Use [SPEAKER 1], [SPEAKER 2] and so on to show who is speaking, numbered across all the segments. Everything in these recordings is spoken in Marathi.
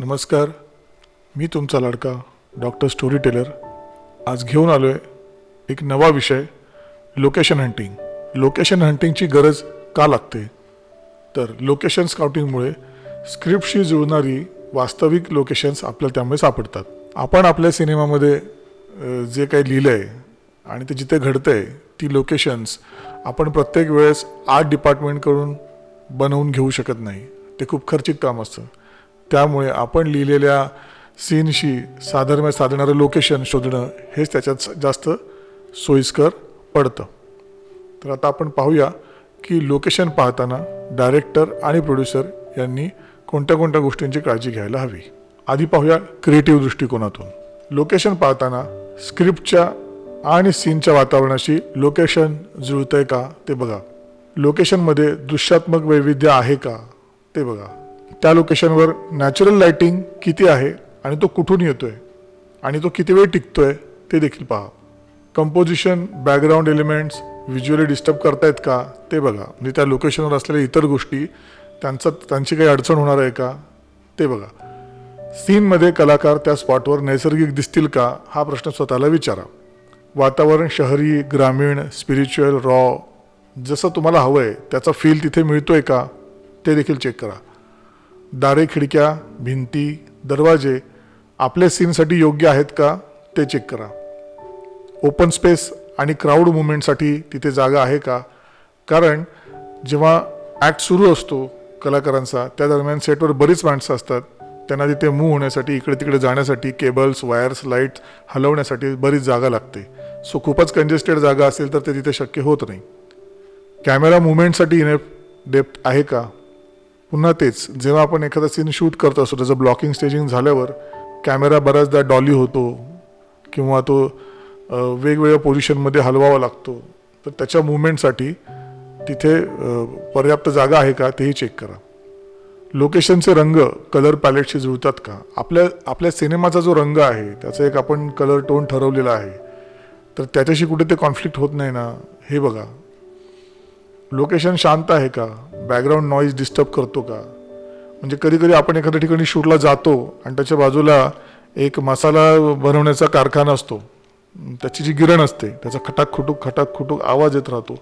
[SPEAKER 1] नमस्कार मी तुमचा लाडका डॉक्टर स्टोरी टेलर आज घेऊन आलो आहे एक नवा विषय लोकेशन हंटिंग. लोकेशन हंटिंगची गरज का लागते? तर लोकेशन स्काउटिंगमुळे स्क्रिप्टशी जुळणारी वास्तविक लोकेशन्स आपल्याला त्यामुळे सापडतात. आपण आपल्या सिनेमामध्ये जे काही लिहिलं आहे आणि ते जिथे घडतं आहे ती लोकेशन्स आपण प्रत्येक वेळेस आर्ट डिपार्टमेंटकडून बनवून घेऊ शकत नाही. ते खूप खर्चिक काम असतं. त्यामुळे आपण लिहिलेल्या सीनशी साधर्म्य साधणारं लोकेशन शोधणं हेच त्याच्यात जास्त सोयीस्कर पडतं. तर आता आपण पाहूया की लोकेशन पाहताना डायरेक्टर आणि प्रोड्युसर यांनी कोणत्या कोणत्या गोष्टींची काळजी घ्यायला हवी? आधी पाहूया क्रिएटिव्ह दृष्टिकोनातून. लोकेशन पाहताना स्क्रिप्टच्या आणि सीनच्या वातावरणाशी लोकेशन जुळतंय का ते बघा. लोकेशनमध्ये दृश्यात्मक वैविध्य आहे का? ते बघा. त्या लोकेशनवर नॅचरल लाईटिंग किती आहे आणि तो कुठून येतोय? आणि तो किती वेळ टिकतोय? ते देखील पहा. Composition background elements visually disturb करतायत का? ते बघा. म्हणजे त्या लोकेशनवर असलेल्या इतर गोष्टी त्यांचा त्यांची काही अडचण होणार आहे का? ते बघा. सीनमध्ये कलाकार त्या स्पॉटवर नैसर्गिक दिसतील का? हा प्रश्न स्वतःला विचारा. वातावरण शहरी ग्रामीण स्पिरिच्युअल रॉ जसं तुम्हाला हवं आहे त्याचा फील तिथे मिळतो आहे का ते देखील चेक करा. दारे खिडक्या भिंती दरवाजे आपल्या सीनसाठी योग्य आहेत का ते चेक करा. ओपन स्पेस आणि क्राऊड मुवमेंटसाठी तिथे जागा आहे का कारण जेव्हा ॲक्ट सुरू असतो कलाकारांचा त्या दरम्यान सेटवर बरीच माणसं असतात. त्यांना तिथे मूव्ह होण्यासाठी इकडे तिकडे जाण्यासाठी केबल्स वायर्स लाइट हलवण्यासाठी बरीच जागा लागते. सो खूपच कंजेस्टेड जागा असेल तर ते तिथे शक्य होत नाही. कॅमेरा मुवमेंटसाठी इनेप डेप्थ आहे का? पुन्हा तेच जेव्हा आपण एखादा सीन शूट करत असतो त्याचं ब्लॉकिंग स्टेजिंग झाल्यावर कॅमेरा बऱ्याचदा डॉली होतो किंवा तो वेगवेगळ्या पोझिशनमध्ये हलवावा लागतो. तर त्याच्या मुवमेंटसाठी तिथे पर्याप्त जागा आहे का तेही चेक करा. लोकेशनचे रंग कलर पॅलेटशी जुळतात का? आपल्या आपल्या सिनेमाचा जो रंग आहे त्याचा एक आपण कलर टोन ठरवलेला आहे. तर त्याच्याशी कुठे ते कॉन्फ्लिक्ट होत नाही ना? हे बघा. लोकेशन शांत आहे का? बॅकग्राऊंड नॉईज डिस्टर्ब करतो का? म्हणजे कधी कधी आपण एखाद्या ठिकाणी शूटला जातो आणि त्याच्या बाजूला एक मसाला बनवण्याचा कारखाना असतो. त्याची जी गिरण असते त्याचा खटाक खुटूक खटाक खुटूक आवाज येत राहतो.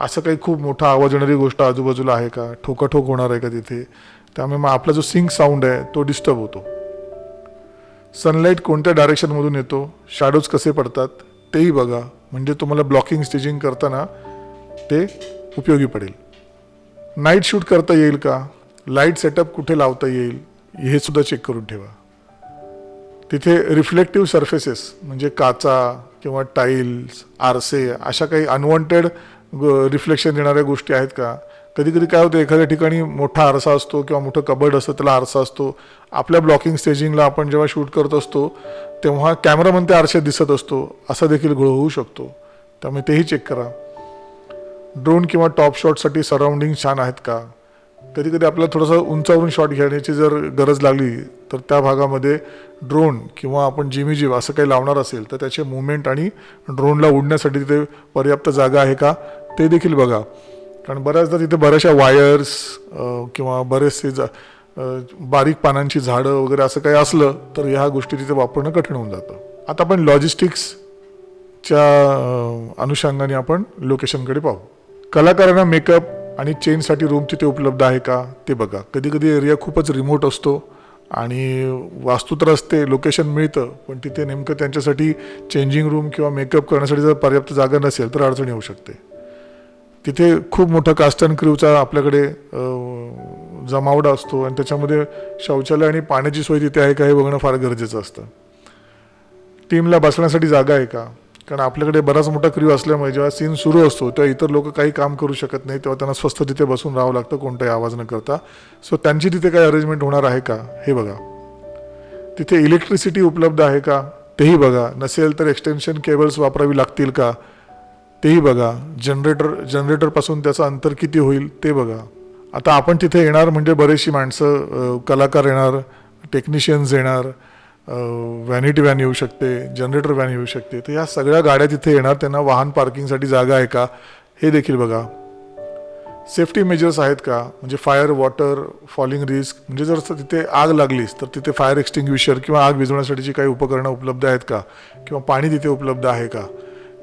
[SPEAKER 1] असं काही खूप मोठा आवाज येणारी गोष्ट आजूबाजूला आहे का? ठोकाठोक होणार आहे का तिथे? त्यामुळे मग आपला जो सिंक साऊंड आहे तो डिस्टर्ब होतो. सनलाईट कोणत्या डायरेक्शनमधून येतो? शॅडोज कसे पडतात? तेही बघा. म्हणजे तुम्हाला ब्लॉकिंग स्टिचिंग करताना ते उपयोगी पडेल. नाईट शूट करता येईल का? लाइट सेटअप कुठे लावता येईल? हे सुद्धा चेक करून ठेवा. तिथे रिफ्लेक्टिव्ह सर्फेसेस म्हणजे काचा किंवा टाईल्स आरसे अशा काही अनवॉन्टेड रिफ्लेक्शन देणाऱ्या गोष्टी आहेत का? कधी कधी काय होतं एखाद्या ठिकाणी मोठा आरसा असतो किंवा मोठं कबड असतं त्याला आरसा असतो. आपल्या ब्लॉकिंग स्टेजिंगला आपण जेव्हा शूट करत असतो तेव्हा कॅमेरामन त्या आरशात दिसत असतो. असा देखील घोळ होऊ शकतो. त्यामुळे तेही चेक करा. ड्रोन किंवा टॉप शॉटसाठी सराउंडिंग छान आहेत का? कधी कधी आपल्याला थोडंसं उंचावरून शॉट घेण्याची जर गरज लागली तर त्या भागामध्ये ड्रोन किंवा आपण जिमीजीव असं काही लावणार असेल तर त्याचे मुवमेंट आणि ड्रोनला उडण्यासाठी तिथे पर्याप्त जागा आहे का? ते देखील बघा. कारण बऱ्याचदा तिथे बऱ्याचशा वायर्स किंवा बरेचसे जा बारीक पानांची झाडं वगैरे असं काही असलं तर ह्या गोष्टी तिथे वापरणं कठीण होऊन जातं. आता आपण लॉजिस्टिक्सच्या अनुषंगाने आपण लोकेशनकडे पाहू. कलाकारांना मेकअप आणि चेनसाठी रूम तिथे उपलब्ध आहे का? ते बघा. कधी कधी एरिया खूपच रिमोट असतो आणि वास्तू तर असते लोकेशन मिळतं पण तिथे नेमकं त्यांच्यासाठी चेंजिंग रूम किंवा मेकअप करण्यासाठी जर पर्याप्त जागा नसेल तर अडचण येऊ शकते. तिथे खूप मोठा कास्ट अँड क्रूचा आपल्याकडे जमावडा असतो आणि त्याच्यामध्ये शौचालय आणि पाण्याची सोय तिथे आहे का हे बघणं फार गरजेचं असतं. टीमला बसण्यासाठी जागा आहे का? कारण आपल्याकडे बराच मोठा क्र्यू असल्यामुळे जेव्हा सीन सुरू असतो तेव्हा इतर लोक काही काम करू शकत नाही तेव्हा त्यांना स्वस्त तिथे बसून राहावं लागतं कोणताही आवाज न करता. सो त्यांची तिथे काही अरेंजमेंट होणार आहे का? हे बघा. तिथे इलेक्ट्रिसिटी उपलब्ध आहे का? तेही बघा. नसेल तर एक्सटेन्शन केबल्स वापरावी लागतील का? तेही बघा. जनरेटर जनरेटरपासून त्याचं अंतर किती होईल ते बघा. आता आपण तिथे येणार म्हणजे बरेचशी माणसं कलाकार येणार टेक्निशियन्स येणार व्हॅनिटी व्हॅन येऊ शकते जनरेटर व्हॅन येऊ शकते. तर या सगळ्या गाड्या तिथे येणार त्यांना वाहन पार्किंगसाठी जागा आहे का? हे देखील बघा. सेफ्टी मेजर्स आहेत का? म्हणजे फायर वॉटर फॉलिंग रिस्क म्हणजे जर तिथे आग लागलीच तर तिथे फायर एक्सटिंग्विशर किंवा आग विझवण्यासाठीची काही उपकरणं उपलब्ध आहेत का? किंवा पाणी तिथे उपलब्ध आहे का?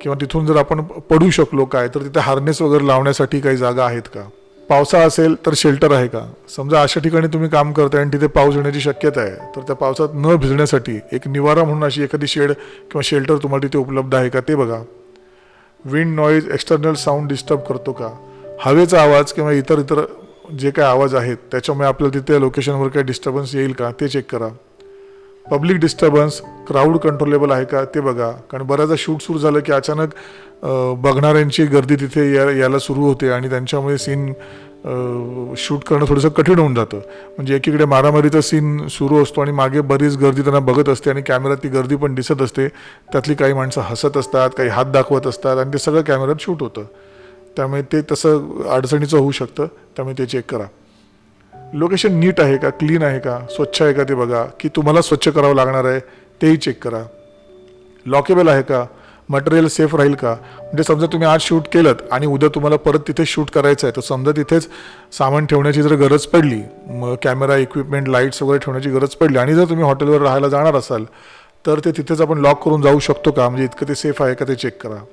[SPEAKER 1] किंवा तिथून जर आपण पडू शकलो काय तर तिथे हार्नेस वगैरे लावण्यासाठी काही जागा आहेत का? पावसाळा असेल तर शेल्टर आहे का? समजा अशा ठिकाणी तुम्ही काम करताय आणि तिथे पाऊस येण्याची शक्यता आहे तर त्या पावसात न भिजण्यासाठी एक निवारा म्हणून अशी एखादी शेड किंवा शेल्टर तुम्हाला तिथे उपलब्ध आहे का ते बघा. Wind noise external sound disturb करतो का? हवेचा आवाज किंवा इतर इतर जे काय आवाज आहेत त्याच्यामुळे आपल्याला तिथे लोकेशनवर काही डिस्टर्बन्स येईल का ते चेक करा. पब्लिक डिस्टर्बन्स क्राऊड कंट्रोलेबल आहे का ते बघा. कारण बऱ्याचदा शूट सुरू झालं की अचानक बघणाऱ्यांची गर्दी तिथे या यायला सुरू होते आणि त्यांच्यामुळे सीन शूट करणं थोडंसं कठीण होऊन जातं. म्हणजे एकीकडे मारामारीचा सीन सुरू असतो आणि मागे बरीच गर्दी त्यांना बघत असते आणि कॅमेऱ्यात ती गर्दी पण दिसत असते. त्यातली काही माणसं हसत असतात काही हात दाखवत असतात आणि ते सगळं कॅमेऱ्यात शूट होतं. त्यामुळे ते तसं अडचणीचं होऊ शकतं. त्यामुळे ते चेक करा. लोकेशन नीट आहे का? क्लीन आहे का? स्वच्छ आहे का ते बघा. की तुम्हाला स्वच्छ करावं लागणार आहे तेही चेक करा. लॉकेबल आहे का? मटेरियल सेफ राहील का? म्हणजे समजा तुम्ही आज शूट केलं आणि उद्या तुम्हाला परत तिथे शूट करायचं आहे तर समजा तिथेच सामान ठेवण्याची जर गरज पडली मग कॅमेरा इक्विपमेंट लाईट्स वगैरे ठेवण्याची गरज पडली आणि जर तुम्ही हॉटेलवर राहायला जाणार असाल तर ते तिथेच आपण लॉक करून जाऊ शकतो का? म्हणजे इतकं ते सेफ आहे का ते चेक करा.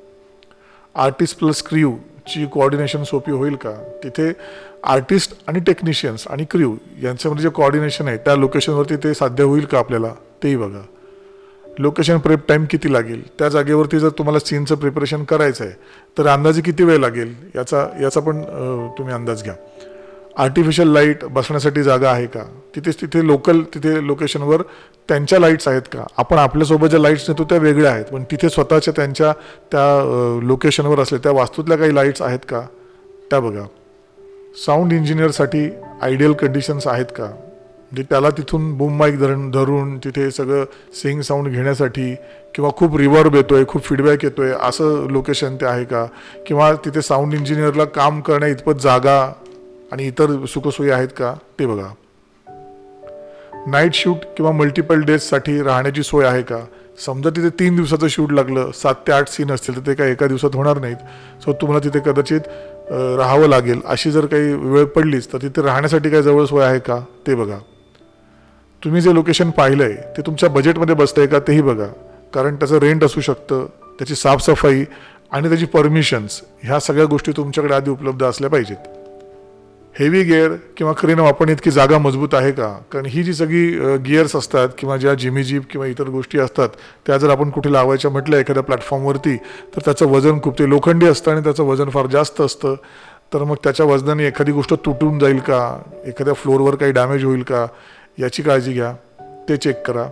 [SPEAKER 1] आर्टिस्ट प्लस क्र्यू ची कोऑर्डिनेशन सोपी होईल का? तिथे आर्टिस्ट आणि टेक्निशियन्स आणि क्र्यू यांच्यामध्ये जे कोऑर्डिनेशन आहे त्या लोकेशनवरती ते साध्य होईल का आपल्याला? तेही बघा. लोकेशन प्रेप टाईम किती लागेल? त्या जागेवरती जर तुम्हाला सीनचं प्रिपरेशन करायचं आहे तर अंदाजे किती वेळ लागेल? याचा याचा पण तुम्ही अंदाज घ्या. आर्टिफिशियल लाइट बसण्यासाठी जागा आहे का? तिथेच तिथे लोकल तिथे लोकेशनवर त्यांच्या लाईट्स आहेत का? आपण आपल्यासोबत ज्या लाईट्स नेतो त्या वेगळ्या आहेत पण तिथे स्वतःच्या त्यांच्या त्या लोकेशनवर असल्या त्या वास्तूतल्या काही लाईट्स आहेत का? त्या बघा. साऊंड इंजिनियरसाठी आयडियल कंडिशन्स आहेत का? म्हणजे त्याला तिथून बूम माईक धरण धरून तिथे सगळं सिंग साऊंड घेण्यासाठी किंवा खूप रिवर्ब येतोय खूप फीडबॅक येतोय असं लोकेशन ते आहे का? किंवा तिथे साऊंड इंजिनियरला काम करण्या इतपत जागा आणि इतर सुखसोयी आहेत का? ते बघा. नाईट शूट किंवा मल्टिपल डेजसाठी राहण्याची सोय आहे का? समजा तिथे तीन दिवसाचं शूट लागलं सात ते आठ सीन असतील तर ते काय एका दिवसात होणार नाहीत. सो तुम्हाला तिथे कदाचित राहावं लागेल. अशी जर काही वेळ पडलीच तर तिथे राहण्यासाठी काय जवळ सोय आहे का? ते बघा. तुम्ही जे लोकेशन पाहिलं आहे ते तुमच्या बजेटमध्ये बसतंय का? तेही बघा. कारण त्याचं रेंट असू शकतं त्याची साफसफाई आणि त्याची परमिशन्स ह्या सगळ्या गोष्टी तुमच्याकडे आधी उपलब्ध असल्या पाहिजेत. हेवी गिअर किंवा क्रेन वापरणे इतकी जागा मजबूत आहे का? कारण ही जी सगळी गिअर्स असतात किंवा ज्या जिमी जीप किंवा इतर गोष्टी असतात त्या जर आपण कुठे लावायच्या म्हटलं एखाद्या प्लॅटफॉर्मवरती तर त्याचं वजन खूप ते लोखंडी असतं आणि त्याचं वजन फार जास्त असतं. तर मग त्याच्या वजनाने एखादी गोष्ट तुटून जाईल का? एखाद्या फ्लोअरवर काही डॅमेज होईल का? याची काळजी घ्या. ते चेक करा.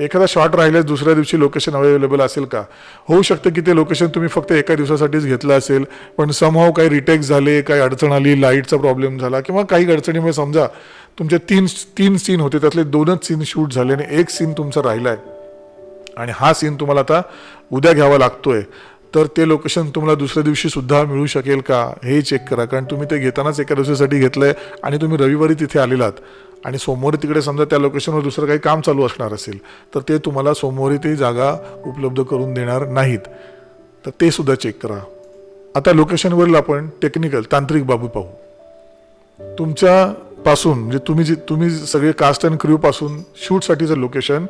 [SPEAKER 1] एखादा शॉट राहिल्यास दुसऱ्या दिवशी लोकेशन अवेलेबल असेल का? होऊ शकतं की ते लोकेशन तुम्ही फक्त एका दिवसासाठीच घेतलं असेल पण समहाव काही रिटेक झाले काही अडचण आली लाईटचा प्रॉब्लेम झाला किंवा काही अडचणीमुळे समजा तुमचे तीन तीन सीन होते त्यातले दोनच सीन शूट झाले आणि एक सीन तुमचा राहिला आहे आणि हा सीन तुम्हाला आता उद्या घ्यावा लागतोय. तर ते लोकेशन तुम्हाला दुसऱ्या दिवशी सुद्धा मिळू शकेल का? हे चेक करा. कारण तुम्ही ते घेतानाच एका दिवसासाठी घेतलंय आणि तुम्ही रविवारी तिथे आलेलात. आणि सोमवारी तिकडे समजा त्या लोकेशनवर दुसरं काही काम चालू असणार असेल तर ते तुम्हाला सोमवारी ती जागा उपलब्ध करून देणार नाहीत. तर ते सुद्धा चेक करा. आता लोकेशनवरील आपण टेक्निकल तांत्रिक बाबी पाहू. तुमच्या पासून म्हणजे तुम्ही जे तुम्ही सगळे कास्ट अँड क्र्यू पासून शूटसाठीचं लोकेशन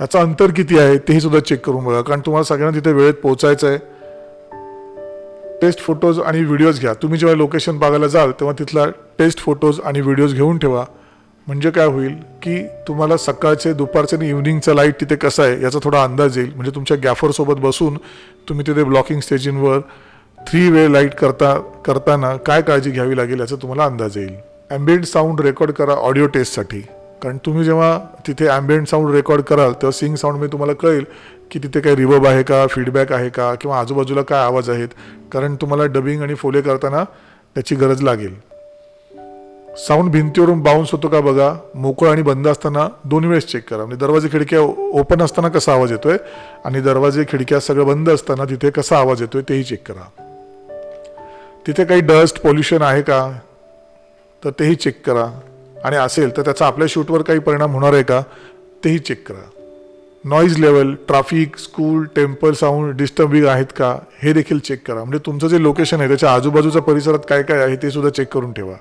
[SPEAKER 1] याचं अंतर किती आहे तेही सुद्धा चेक करून बघा. कारण तुम्हाला सगळ्यांना तिथे वेळेत पोहोचायचं आहे. टेस्ट फोटोज आणि व्हिडिओज घ्या. तुम्ही जेव्हा लोकेशन बघायला जाल तेव्हा तिथला टेस्ट फोटोज आणि व्हिडिओज घेऊन ठेवा. म्हणजे काय होईल की तुम्हाला सकाळचे दुपारचे आणि इव्हनिंगचा लाइट तिथे कसा आहे याचा थोडा अंदाज येईल. म्हणजे तुमच्या गॅफरसोबत बसून तुम्ही तिथे ब्लॉकिंग स्टेजिंगवर थ्री वे लाइट करता करताना काय काळजी घ्यावी लागेल याचा तुम्हाला अंदाज येईल. ॲम्बियंट साऊंड रेकॉर्ड करा ऑडिओ टेस्टसाठी कारण तुम्ही जेव्हा तिथे ॲम्बियंट साऊंड रेकॉर्ड कराल तेव्हा सिंग साऊंडमध्ये तुम्हाला कळेल की तिथे काही रिवर्ब आहे का फीडबॅक आहे का किंवा आजूबाजूला काय आवाज आहेत. कारण तुम्हाला डबिंग आणि फोले करताना त्याची गरज लागेल. साऊंड भिंतीवरून बाउन्स होतो का बघा? मोकळ आणि बंद असताना दोन वेळेस चेक करा. म्हणजे दरवाजे खिडक्या ओपन असताना कसा आवाज येतोय आणि दरवाजे खिडक्या सगळं बंद असताना तिथे कसा आवाज येतोय तेही चेक करा. तिथे काही डस्ट पोल्युशन आहे का? तर तेही चेक करा. आणि असेल तर त्याचा आपल्या शूटवर काही परिणाम होणार आहे का? तेही चेक करा. Noise level traffic school temple sound disturbing आहेत का? हे देखील चेक करा. म्हणजे तुमचं जे लोकेशन आहे त्याच्या आजूबाजूच्या परिसरात काय काय आहे ते सुद्धा चेक करून ठेवा.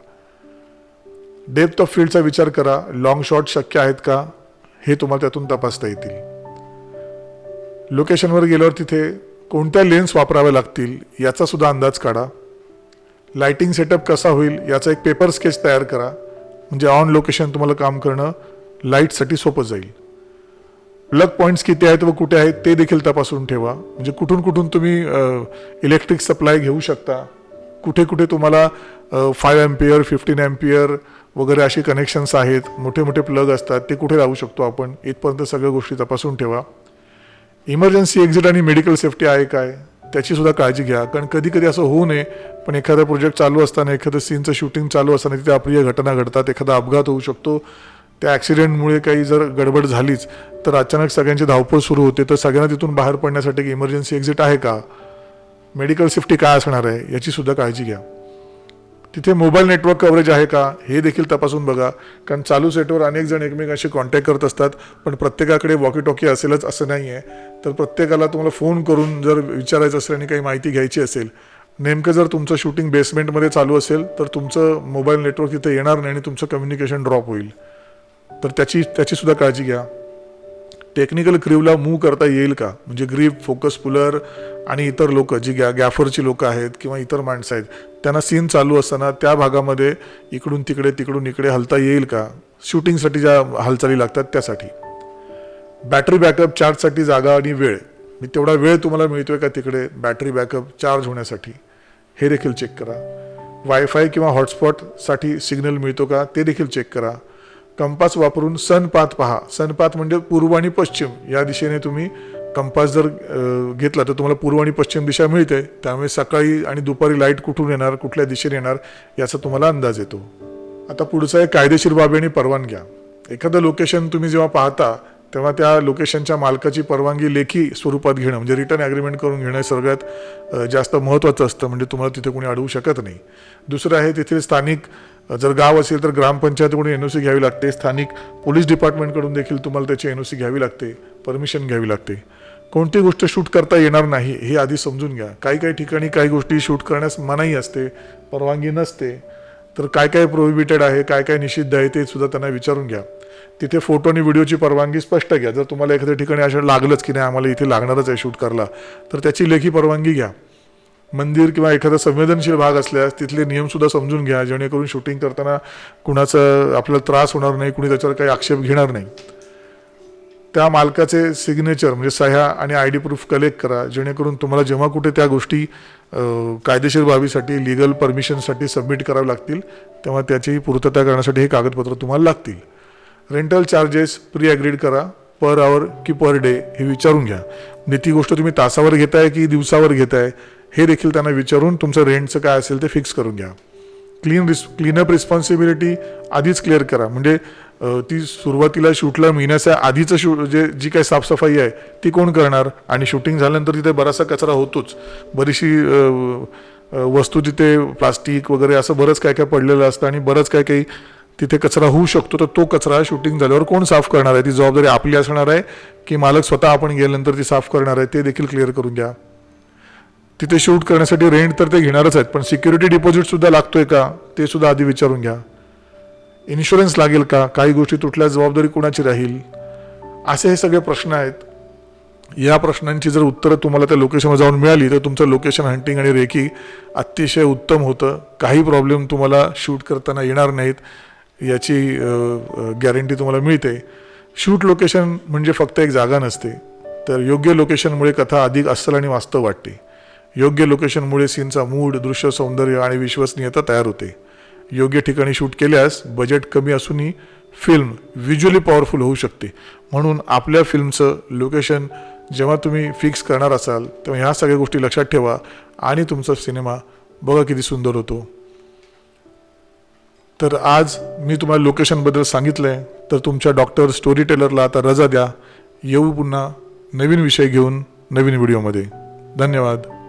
[SPEAKER 1] डेप्थ ऑफ फील्डचा विचार करा. लॉंग शॉट शक्य आहेत का? हे तुम्हाला त्यातून तपासता येतील. लोकेशनवर गेल्यावर तिथे कोणत्या लेन्स वापराव्या लागतील याचा सुद्धा अंदाज काढा. लाइटिंग सेटअप कसा होईल याचा एक पेपर स्केच तयार करा. म्हणजे ऑन लोकेशन तुम्हाला काम करणं लाईटसाठी सोपं जाईल. प्लग पॉईंट्स किती आहेत व कुठे आहेत ते देखील तपासून ठेवा. म्हणजे कुठून कुठून तुम्ही इलेक्ट्रिक सप्लाय घेऊ शकता. कुठे कुठे तुम्हाला फाईव्ह एम्पियर फिफ्टीन एम्पियर वगैरे असे कनेक्शन्स आहेत मोठे मोठे प्लग असतात ते कुठे लावू शकतो आपण? इथपर्यंत सगळ्या गोष्टी तपासून ठेवा. इमर्जन्सी एक्झिट आणि मेडिकल सेफ्टी आहे काय? त्याचीसुद्धा काळजी घ्या. कारण कधी कधी असं होऊ नये पण एखादा प्रोजेक्ट चालू असताना एखादं सीनचं शूटिंग चालू असताना तिथे अप्रिय घटना घडतात एखादा अपघात होऊ शकतो. त्या ॲक्सिडेंटमुळे काही जर गडबड झालीच तर अचानक सगळ्यांची धावपळ सुरू होते तर सगळ्यांना तिथून बाहेर पडण्यासाठी इमर्जन्सी एक्झिट आहे का? मेडिकल सेफ्टी काय असणार आहे? याचीसुद्धा काळजी घ्या. तिथे मोबाईल नेटवर्क कव्हरेज आहे का हे देखील तपासून बघा. कारण चालू सेटवर अनेक जण एकमेकांशी कॉन्टॅक्ट करत असतात पण प्रत्येकाकडे वॉकी टॉकी असेलच असं नाही आहे तर प्रत्येकाला तुम्हाला फोन करून जर विचारायचं असेल आणि काही माहिती घ्यायची असेल नेमकं जर तुमचं शूटिंग बेसमेंटमध्ये चालू असेल तर तुमचं मोबाईल नेटवर्क तिथे येणार नाही आणि तुमचं कम्युनिकेशन ड्रॉप होईल. तर त्याची त्याचीसुद्धा काळजी घ्या. टेक्निकल क्रीवला मूव्ह करता येईल का? म्हणजे ग्रीप फोकस पुलर आणि इतर लोक जी गॅ गॅफरची लोकं आहेत किंवा इतर माणसं आहेत त्यांना सीन चालू असताना त्या भागामध्ये इकडून तिकडे तिकडून इकडे हलता येईल का? शूटिंगसाठी ज्या हालचाली लागतात त्यासाठी. बॅटरी बॅकअप चार्जसाठी जागा आणि वेळ. मी तेवढा वेळ तुम्हाला मिळतोय का तिकडे? बॅटरी बॅकअप चार्ज होण्यासाठी. हे देखील चेक करा. वायफाय किंवा हॉटस्पॉटसाठी सिग्नल मिळतो का? ते देखील चेक करा. कंपास वापरून सनपात पहा. सनपात म्हणजे पूर्व आणि पश्चिम. या दिशेने तुम्ही कंपास जर घेतला तर तुम्हाला पूर्व आणि पश्चिम दिशा मिळते. त्यामुळे सकाळी आणि दुपारी लाइट कुठून येणार कुठल्या दिशेने येणार याचा तुम्हाला अंदाज येतो. आता पुढचा एक कायदेशीर बाबी आणि परवानग्या एखादं लोकेशन तुम्ही जेव्हा पाहता तेव्हा त्या लोकेशनच्या मालकाची परवानगी लेखी स्वरूपात घेणं म्हणजे रिटर्न ॲग्रीमेंट करून घेणं हे सगळ्यात जास्त महत्त्वाचं असतं. म्हणजे तुम्हाला तिथे कोणी अडवू शकत नाही. दुसरं आहे तिथे स्थानिक जर गाव असेल तर ग्रामपंचायतीकडून एन ओ सी घ्यावी लागते. स्थानिक पोलीस डिपार्टमेंटकडून देखील तुम्हाला त्याची एन ओ सी घ्यावी लागते. परमिशन घ्यावी लागते. कोणती गोष्ट शूट करता येणार नाही हे आधी समजून घ्या. काही काही ठिकाणी काही गोष्टी शूट करण्यास मनाई असते परवानगी नसते. तर काय काय प्रोहिबिटेड आहे काय काय निषिद्ध आहे ते सुद्धा त्यांना विचारून घ्या. तिथे फोटो आणि व्हिडिओची परवानगी स्पष्ट घ्या. जर तुम्हाला एखाद्या ठिकाणी असं लागलंच की नाही आम्हाला इथे लागणारच आहे शूट करायला तर त्याची लेखी परवानगी घ्या. मंदिर किंवा एखादा संवेदनशील भाग असल्यास तिथले नियमसुद्धा समजून घ्या जेणेकरून शूटिंग करताना कुणाचा आपल्याला त्रास होणार नाही कुणी त्याच्यावर काही आक्षेप घेणार नाही. त्या मालकाचे सिग्नेचर म्हणजे सह्या आणि आय डी प्रूफ कलेक्ट करा जेणेकरून तुम्हाला जेव्हा कुठे त्या गोष्टी कायदेशीर बाबीसाठी लिगल परमिशनसाठी सबमिट करावे लागतील तेव्हा त्याची पूर्तता करण्यासाठी हे कागदपत्र तुम्हाला लागतील. रेंटल चार्जेस प्री अग्रीड करा पर आवर की पर डे हे विचारून घ्या. म्हणजे ती गोष्ट तुम्ही तासावर घेताय की दिवसावर घेताय? हे देखील त्यांना विचारून तुमचं रेंटचं काय असेल ते फिक्स करून घ्या. क्लीन रिस् क्लीनअप रिस्पॉन्सिबिलिटी आधीच क्लिअर करा. म्हणजे ती सुरुवातीला शूटला महिन्याच्या आधीचं शूट जे जी काही साफसफाई आहे ती कोण करणार? आणि शूटिंग झाल्यानंतर तिथे बराचसा कचरा होतोच. बरीचशी वस्तू तिथे प्लास्टिक वगैरे असं बरंच काय काय पडलेलं असतं आणि बरंच काय काही तिथे कचरा होऊ शकतो तर तो कचरा शूटिंग झाल्यावर कोण साफ करणार आहे? ती जबाबदारी आपली असणार आहे की मालक स्वतः आपण गेल्यानंतर ती साफ करणार आहे ते देखील क्लिअर करून घ्या तिथे शूट करण्यासाठी रेंट तर ते घेणारच आहेत पण सिक्युरिटी डिपॉझिट सुद्धा लागतोय का ते सुद्धा आधी विचारून घ्या. इन्शुरन्स लागेल का काही गोष्टी तुटल्या जबाबदारी कोणाची राहील? असे हे सगळे प्रश्न आहेत. या प्रश्नांची जर उत्तरं तुम्हाला त्या लोकेशनवर जाऊन मिळाली तर तुमचं लोकेशन हंटिंग आणि रेकी अतिशय उत्तम होतं. काही प्रॉब्लेम तुम्हाला शूट करताना येणार नाहीत याची गॅरंटी तुम्हाला मिळते. शूट लोकेशन म्हणजे फक्त एक जागा नसते तर योग्य लोकेशनमुळे कथा अधिक अस्सल आणि वास्तव वाटते. योग्य लोकेशनमुळे सीनचा मूड दृश्य सौंदर्य आणि विश्वसनीयता तयार होते. योग्य ठिकाणी शूट केल्यास बजेट कमी असूनही फिल्म व्हिज्युअली पॉवरफुल होऊ शकते. म्हणून आपल्या फिल्मचं लोकेशन जेव्हा तुम्ही फिक्स करणार असाल तेव्हा ह्या सगळ्या गोष्टी लक्षात ठेवा आणि तुमचा सिनेमा बघा किती सुंदर होतो. तर आज मी तुम्हाला लोकेशनबद्दल सांगितलं आहे तर तुमच्या डॉक्टर स्टोरी टेलरला आता रजा द्या. येऊ पुन्हा नवीन विषय घेऊन नवीन व्हिडिओमध्ये. धन्यवाद.